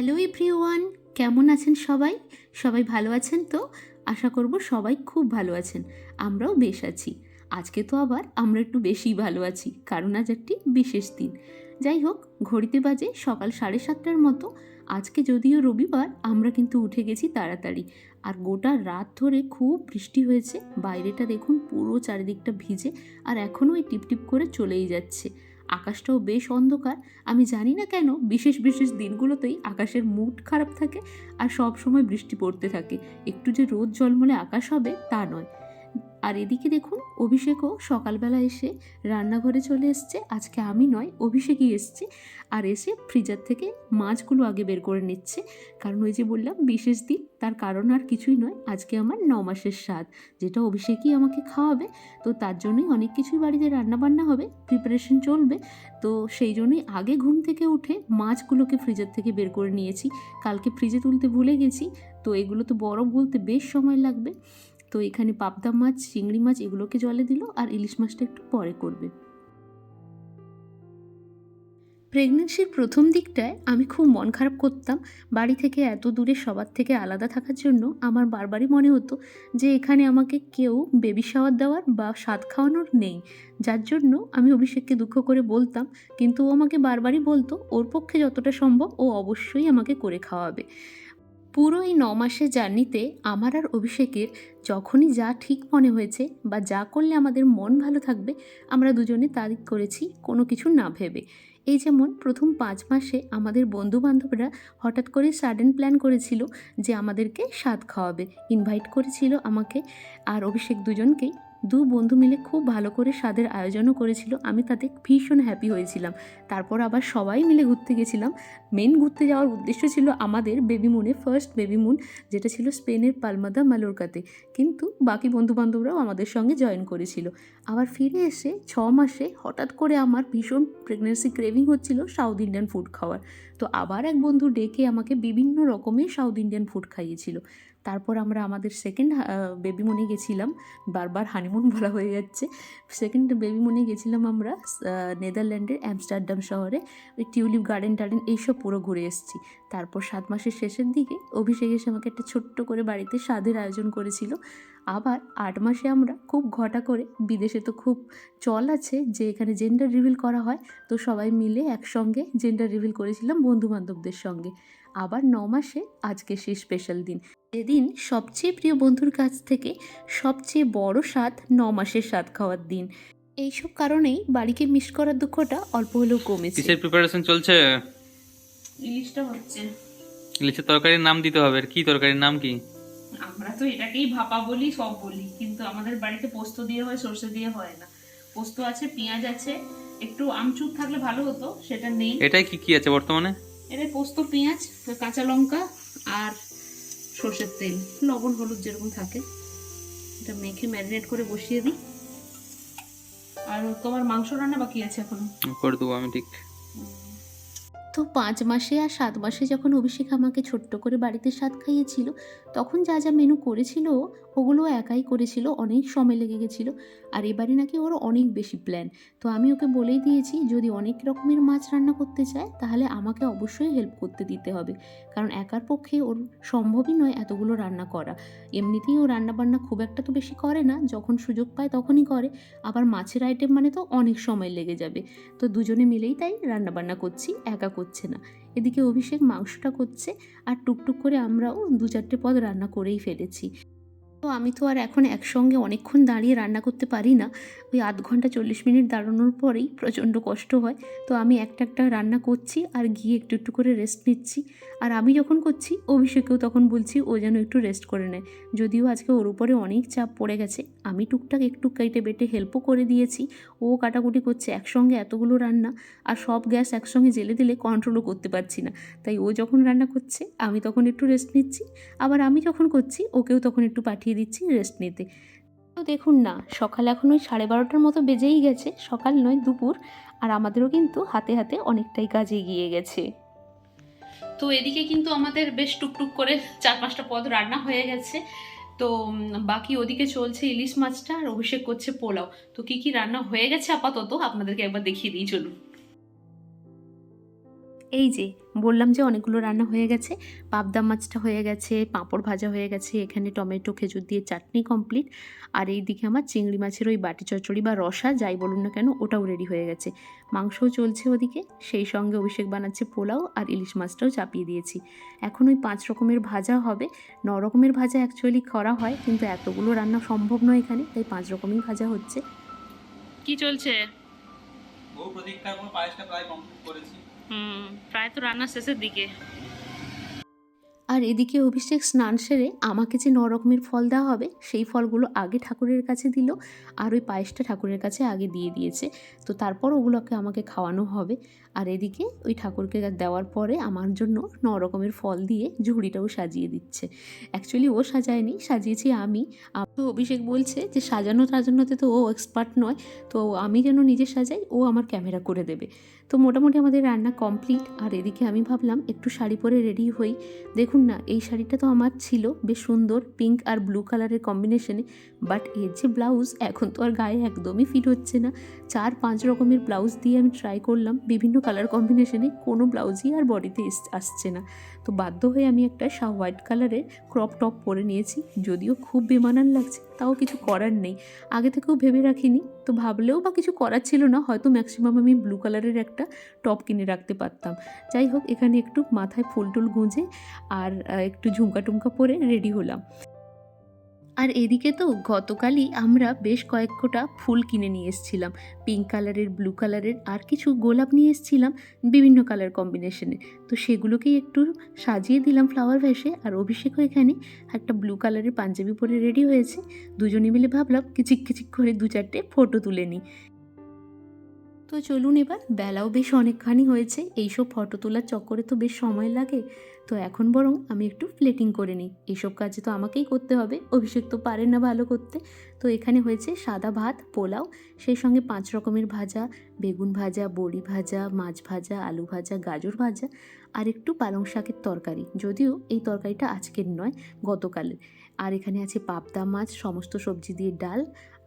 Hello everyone, কেমন আছেন সবাই? সবাই ভালো আছেন তো? আশা করব সবাই খুব ভালো আছেন, আমরাও বেশ আছি। আজকে তো আবার আমরা একটু বেশিই ভালো আছি, কারণ আজ একটি বিশেষ দিন। যাই হোক, ঘড়িতে বাজে সকাল সাড়ে সাতটার মতো। আজকে যদিও রবিবার, আমরা কিন্তু উঠে গেছি তাড়াতাড়ি। আর গোটা রাত ধরে খুব বৃষ্টি হয়েছে, বাইরেটা দেখুন পুরো চারিদিকটা ভিজে, আর এখনও এই টিপটিপ করে চলেই যাচ্ছে। আকাশটাও বেশ অন্ধকার। আমি জানি না কেন, বিশেষ বিশেষ দিনগুলোতেই আকাশের মুড খারাপ থাকে আর সব সময় বৃষ্টি পড়তে থাকে। একটু যে রোদ জলমলে আকাশ হবে, তা নয়। আর এদিকে দেখুন, অভিষেকও সকালবেলা এসে রান্নাঘরে চলে এসছে। আজকে আমি নয়, অভিষেকই এসছে। আর এসে ফ্রিজার থেকে মাছগুলো আগে বের করে নিচ্ছে। কারণ ওই যে বললাম, বিশেষ দিন, তার কারণ আর কিছুই নয়। আজকে আমার ন মাসের স্বাদ, যেটা অভিষেকই আমাকে খাওয়াবে। তো তার জন্যই অনেক কিছুই বাড়িতে রান্নাবান্না হবে প্রিপারেশন চলবে। তো সেই জন্যই আগে ঘুম থেকে উঠে মাছগুলোকে ফ্রিজার থেকে বের করে নিয়েছি। কালকে ফ্রিজে তুলতে ভুলে গেছি। তো এগুলো তো বরফ বলতে বেশ সময় লাগবে। তো এখানে পাবদা মাছ, চিংড়ি মাছ এগুলোকে জলে দিল আর ইলিশ মাছটা একটু পরে করবে। প্রেগনেন্সির প্রথম দিকটায় আমি খুব মন খারাপ করতাম। বাড়ি থেকে এত দূরে সবার থেকে আলাদা থাকার জন্য আমার বারবারই মনে হতো যে এখানে আমাকে কেউ বেবি শাওয়ার দেওয়ার বা স্বাদ খাওয়ানোর নেই। যার জন্য আমি অভিষেককে দুঃখ করে বলতাম, কিন্তু ও আমাকে বারবারই বলতো, ওর পক্ষে যতটা সম্ভব ও অবশ্যই আমাকে করে খাওয়াবে। পুরো এই ন মাসের জার্নিতে আমার আর অভিষেকের যখনই যা ঠিক মনে হয়েছে বা যা করলে আমাদের মন ভালো থাকবে, আমরা দুজনে তাই করেছি কোনো কিছু না ভেবে। এই যেমন প্রথম পাঁচ মাসে আমাদের বন্ধু বান্ধবরা হঠাৎ করে সাডেন প্ল্যান করেছিল যে আমাদেরকে স্বাদ খাওয়াবে ইনভাইট করেছিল আমাকে আর অভিষেক দুজনকেই। দু বন্ধু মিলে খুব ভালো করে স্বাদের আয়োজনও করেছিল, আমি তাতে ভীষণ হ্যাপি হয়েছিলাম। তারপর আবার সবাই মিলে ঘুরতে গেছিলাম। মেন ঘুরতে যাওয়ার উদ্দেশ্য ছিল আমাদের বেবি মুনে ফার্স্ট বেবি মুন যেটা ছিল স্পেনের পালমাদা মালোরকাতে। কিন্তু বাকি বন্ধুবান্ধবরাও আমাদের সঙ্গে জয়েন করেছিল। আবার ফিরে এসে ছ মাসে হঠাৎ করে আমার ভীষণ প্রেগনেন্সি ক্রেভিং হচ্ছিল সাউথ ইন্ডিয়ান ফুড খাওয়ার। তো আবার এক বন্ধু ডেকে আমাকে বিভিন্ন রকমের সাউথ ইন্ডিয়ান ফুড খাইয়েছিল। তারপর আমরা আমাদের সেকেন্ড বেবি মনে গেছিলাম। বারবার হানিমুন বলা হয়ে যাচ্ছে। সেকেন্ড বেবি মনে গেছিলাম আমরা নেদারল্যান্ডের অ্যামস্টারডাম শহরে। ওই টিউলিপ গার্ডেন টার্ডেন এইসব পুরো ঘুরে এসেছি। তারপর সাত মাসের শেষের দিকে অভিষেক এসে আমাকে একটা ছোট্ট করে বাড়িতে স্বাদের আয়োজন করেছিল। আবার আট মাসে আমরা খুব ঘটা করে, বিদেশে তো খুব চল আছে যে এখানে জেন্ডার রিভিল করা হয়, তো সবাই মিলে একসঙ্গে জেন্ডার রিভিল করেছিলাম বন্ধু বান্ধবদের সঙ্গে। আবার ন মাসে আজকে সেই স্পেশাল দিন। যেদিন সবচেয়ে প্রিয় বন্ধুর কাছ থেকে সবচেয়ে বড় স্বাদ ন মাসের স্বাদ খাওয়ার দিন। এইসব কারণেই বাড়িকে মিস করার দুঃখটা অল্প হলেও কমেছে। কিসের প্রিপারেশন চলছে? ইলিশটা হচ্ছে। ইলিশের তরকারির নাম দিতে হবে আর কি তরকারির নাম কি? আমরা তো এটাকেই ভাপা বলি সব বলি কিন্তু আমাদের বাড়িতে পোস্ত দিয়ে হয় সর্ষে দিয়ে হয় না। পোস্ত আছে পেঁয়াজ আছে একটু আমচুর থাকলে ভালো হতো সেটা নেই। এটাই কি কি আছে বর্তমানে? এটা পোস্ত পেঁয়াজ কাঁচা লঙ্কা আর সর্ষের তেল। লবণ হলুদ যেরকম থাকে। এটা মেখে ম্যারিনেট করে বসিয়ে দিই। আর তোমার মাংস রান্না বাকি আছে এখন? করে দেবো আমি ঠিক। তো পাঁচ মাসে আর সাত মাসে যখন অভিষেক আমাকে ছোট্ট করে বাড়িতে স্বাদ খাইয়েছিল, তখন যা যা মেনু করেছিল, ওগুলো একাই করেছিল, অনেক সময় লেগে গেছিল। আর এবারে নাকি ওর অনেক বেশি প্ল্যান তো আমি ওকে বলেই দিয়েছি, যদি অনেক রকমের মাছ রান্না করতে চায়, তাহলে আমাকে অবশ্যই হেল্প করতে দিতে হবে। কারণ একার পক্ষে ওর সম্ভবই নয় এতগুলো রান্না করা। এমনিতেই ও রান্না বান্না খুব একটা তো বেশি করে না, যখন সুযোগ পায় তখনই করে। আবার মাছের আইটেম মানে তো অনেক সময় লেগে যাবে। তো দুজনে মিলেই তাই রান্নাবান্না করছি, একা করছে। না। এদিকে অভিষেক মাংসটা করছে আর টুকটুক করে আমরাও দু চারটে পদ রান্না করেই ফেলেছি। তো আমি তো আর এখন একসঙ্গে অনেকক্ষণ দাঁড়িয়ে রান্না করতে পারি না। ওই আধ ঘণ্টা চল্লিশ মিনিট দাঁড়ানোর পরেই প্রচণ্ড কষ্ট হয়। তো আমি একটা একটা রান্না করছি আর গিয়ে একটু একটু করে রেস্ট নিচ্ছি। আর আমি যখন করছি, অভিষেকেও তখন বলছি, ও যেন একটু রেস্ট করে নেয়। যদিও আজকে ওর উপরে অনেক চাপ পড়ে গেছে। আমি টুকটাক একটু কেটে বেটে হেল্পও করে দিয়েছি। ও কাটাকুটি করছে, একসঙ্গে এতগুলো রান্না। আর সব গ্যাস একসঙ্গে জেলে দিলে কন্ট্রোলও করতে পারছি না। তাই ও যখন রান্না করছে, আমি তখন একটু রেস্ট নিচ্ছি। আবার আমি যখন করছি, ওকেও তখন একটু পাঠিয়ে দিচ্ছি রেস্ট নিতে। তো দেখুন না সকাল এখন ওই সাড়ে বারোটার মতো বেজেই গেছে সকাল নয় দুপুর আর আমাদেরও কিন্তু হাতে হাতে অনেকটাই কাজে এগিয়ে গেছে। তো এদিকে কিন্তু আমাদের বেশ টুকটুক করে চার পাঁচটা পদ রান্না হয়ে গেছে। তো বাকি ওদিকে চলছে ইলিশ মাছটা আর অভিষেক করছে পোলাও। তো কি কি রান্না হয়ে গেছে আপাতত আপনাদেরকে একবার দেখিয়ে দিই চলুন। এই যে বললাম যে অনেকগুলো রান্না হয়ে গেছে। পাবদা মাছটা হয়ে গেছে পাঁপড় ভাজা হয়ে গেছে এখানে টমেটো খেজুর দিয়ে চাটনি কমপ্লিট আর এই দিকে আমার চিংড়ি মাছের ওই বাটি চচ্চড়ি বা রসা যাই বলুন না কেন ওটাও রেডি হয়ে গেছে। মাংসও চলছে ওদিকে সেই সঙ্গে অভিষেক বানাচ্ছে পোলাও আর ইলিশ মাছটাও চাপিয়ে দিয়েছি। এখন ওই পাঁচ রকমের ভাজা হবে। ন রকমের ভাজা অ্যাকচুয়ালি করা হয় কিন্তু এতগুলো রান্না সম্ভব নয় এখানে তাই পাঁচ রকমই ভাজা হচ্ছে। কি চলছে? বহু প্রতীক্ষার কোনো পায়েসটা প্রায় কমপ্লিট করেছি। হুম, প্রায় তো রান্নার শেষের দিকে। আর এদিকে অভিষেক স্নান সেরে আমাকে যে ন রকমের ফল দেওয়া হবে, সেই ফলগুলো আগে ঠাকুরের কাছে দিল আর ওই পায়েসটা ঠাকুরের কাছে আগে দিয়ে দিয়েছে। তো তারপর ওগুলোকে আমাকে খাওয়ানো হবে। আর এদিকে ওই ঠাকুরকে দেওয়ার পরে আমার জন্য ন রকমের ফল দিয়ে ঝুড়িটাও সাজিয়ে দিচ্ছে। অ্যাকচুয়ালি ও সাজায়নি, সাজিয়েছি আমি। তো অভিষেক বলছে যে সাজানো টাজানোতে তো ও এক্সপার্ট নয়, তো আমি যেন নিজে সাজাই, ও আমার ক্যামেরা করে দেবে। তো মোটামুটি আমাদের রান্না কমপ্লিট। আর এদিকে আমি ভাবলাম একটু শাড়ি পরে রেডি হই। দেখুন না, এই শাড়িটা তো আমার ছিল, বেশ সুন্দর পিঙ্ক আর ব্লু কালারের কম্বিনেশনে বাট এর যে ব্লাউজ এখন তো আর গায়ে একদমই ফিট হচ্ছে না। চার পাঁচ রকমের ব্লাউজ দিয়ে আমি ট্রাই করলাম। বিভিন্ন কালার কম্বিনেশনে কোনো ব্লাউজই আর বডিতে আসছে না। তো বাধ্য হয়ে আমি একটা হোয়াইট কালারের ক্রপ টপ পরে নিয়েছি। যদিও খুব বেমানান লাগছে তাও কিছু করার নেই। আগে থেকেও ভেবে রাখিনি, তো ভাবলেও বা কিছু করার ছিল না, হয়তো ম্যাক্সিমাম আমি ব্লু কালারের একটা টপ কিনে রাখতে পারতাম। যাই হোক, এখানে একটু মাথায় ফুল টুল গুঁজে আর একটু ঝুমকা টুমকা পরে রেডি হলাম। আর এদিকে তো গতকালই আমরা বেশ কয়েক কোটা ফুল কিনে নিয়ে এসেছিলাম। পিঙ্ক কালারের ব্লু কালারের আর কিছু গোলাপ নিয়ে এসেছিলাম বিভিন্ন কালার কম্বিনেশনে তো সেগুলোকেই একটু সাজিয়ে দিলাম ফ্লাওয়ার ভেসে আর অভিষেকও এখানে একটা ব্লু কালারের পাঞ্জাবি পরে রেডি হয়েছে। দুজনে মিলে ভাবলাম কিচিক কিচিক করে দু চারটে ফটো তুলে নিই। তো চলুন এবার, বেলাও বেশ অনেকখানি হয়েছে। এইসব ফটো তোলার চক্করে তো বেশ সময় লাগে। তো এখন বরং আমি একটু প্লেটিং করে নিই। এইসব কাজে তো আমাকেই করতে হবে। অভিষেক তো পারে না ভালো করতে। তো এখানে হয়েছে সাদা ভাত, পোলাও, সেই সঙ্গে পাঁচ রকমের ভাজা। বেগুন ভাজা, বড়ি ভাজা, মাছ ভাজা, আলু ভাজা, গাজর ভাজা, আর একটু পালং শাকের তরকারি। যদিও এই তরকারিটা আজকের নয়, গতকালের। আর এখানে আছে পাবদা মাছ, সমস্ত সবজি দিয়ে ডাল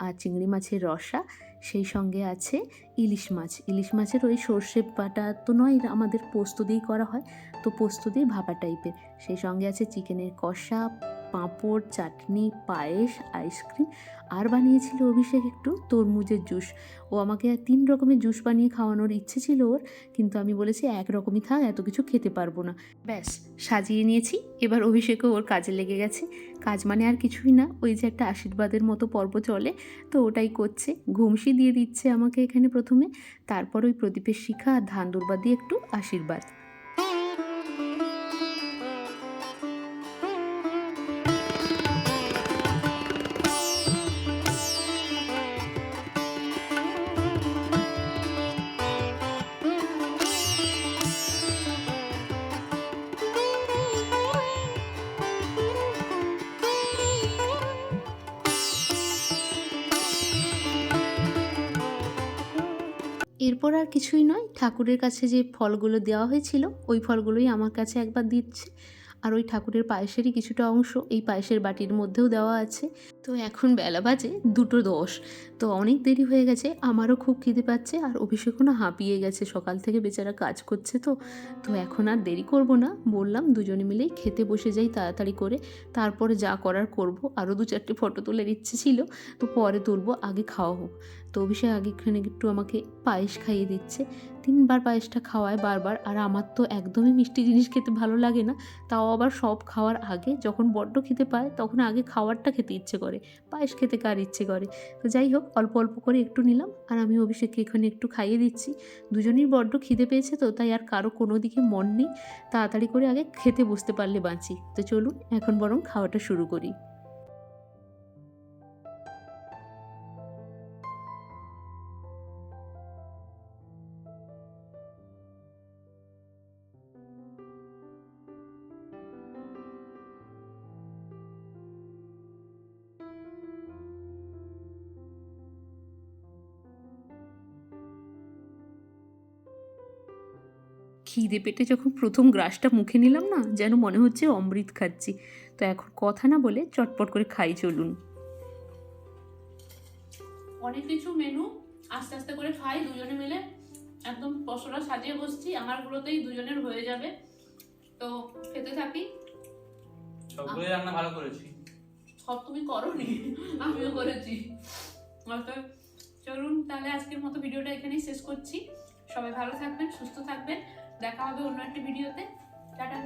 আর চিংড়ি মাছের রসা। সেই সঙ্গে আছে ইলিশ মাছ। ইলিশ মাছের ওই সর্ষে বাটা তো নয়, আমাদের পোস্ত দিয়েই করা হয়। তো পোস্ত দিয়ে ভাপা টাইপের সেই সঙ্গে আছে চিকেনের কষা পাঁপড়, চাটনি, পায়েস, আইসক্রিম। আর বানিয়েছিল অভিষেক একটু তরমুজের জুস। ও আমাকে তিন রকমের জুস বানিয়ে খাওয়ানোর ইচ্ছে ছিল ওর, কিন্তু আমি বলেছি এক রকমই থাক এত কিছু খেতে পারব না। ব্যাস, সাজিয়ে নিয়েছি। এবার অভিষেকও ওর কাজে লেগে গেছে। কাজ মানে আর কিছুই না, ওই যে একটা আশীর্বাদের মতো পর্ব চলে। তো ওটাই করছে। ঘুমসি দিয়ে দিচ্ছে আমাকে এখানে প্রথমে। তারপর ওই প্রদীপের শিখা আর ধান দুর্বা দিয়ে একটু আশীর্বাদ। এরপর আর কিছুই নয়। ঠাকুরের কাছে যে ফলগুলো দেওয়া হয়েছিল, ওই ফলগুলোই আমার কাছে একবার দিচ্ছে। আর ওই ঠাকুরের পায়েসেরই কিছুটা অংশ এই পায়েসের বাটির মধ্যেও দেওয়া আছে। তো এখন বেলা বাজে, দুটো দশ। তো অনেক দেরি হয়ে গেছে, আমারও খুব খিদে পাচ্ছে আর অভিষেকও না হাঁপিয়ে গেছে, সকাল থেকে বেচারা কাজ করছে তো। তো এখন আর দেরি করব না, বললাম দুজনে মিলেই খেতে বসে যাই তাড়াতাড়ি করে। তারপরে যা করার করব আরও দু চারটে ফটো তোলার ইচ্ছে ছিল, তো পরে তুলবো, আগে খাওয়া হোক। তো অভিষেক আগে এখানে একটু আমাকে পায়েস খাইয়ে দিচ্ছে। তিনবার পায়েসটা খাওয়ায় বারবার আর আমার তো একদমই মিষ্টি জিনিস খেতে ভালো লাগে না, তাও আবার সব খাওয়ার আগে যখন বড্ড খেতে পায়, তখন আগে খাওয়ারটা খেতে ইচ্ছে করে। পায়েস খেতে কার ইচ্ছে করে। তো যাই হোক, অল্প অল্প করে একটু নিলাম আর আমি অভিষেককে এখানে একটু খাইয়ে দিচ্ছি। দুজনেই বড্ড খিদে পেয়েছে তো, তাই আর কারও কোনো দিকে মন নেই। তাড়াতাড়ি করে আগে খেতে বসতে পারলে বাঁচি। তো চলুন, এখন বরং খাওয়াটা শুরু করি। খিদে পেটে যখন প্রথম গ্রাসটা মুখে নিলাম না যেন মনে হচ্ছে অমৃত খাচ্ছি। তো এখন কথা না বলে চটপট করে খাই চলুন। অনেক কিছু মেনু আস্তে আস্তে করে খাই দুজনে মিলে। একদম পশলা সাজিয়ে বসছি আমারগুলোতেই দুজনের হয়ে যাবে। তো খেতে থাকি? সবগুলোই রান্না ভালো করেছি। সব তুমি করনি? আমিও করেছি। চলুন তাহলে আজকের মতো ভিডিওটা এখানেই শেষ করছি। সবাই ভালো থাকবেন সুস্থ থাকবেন। দেখা হবে অন্য একটা ভিডিওতে। টাটা।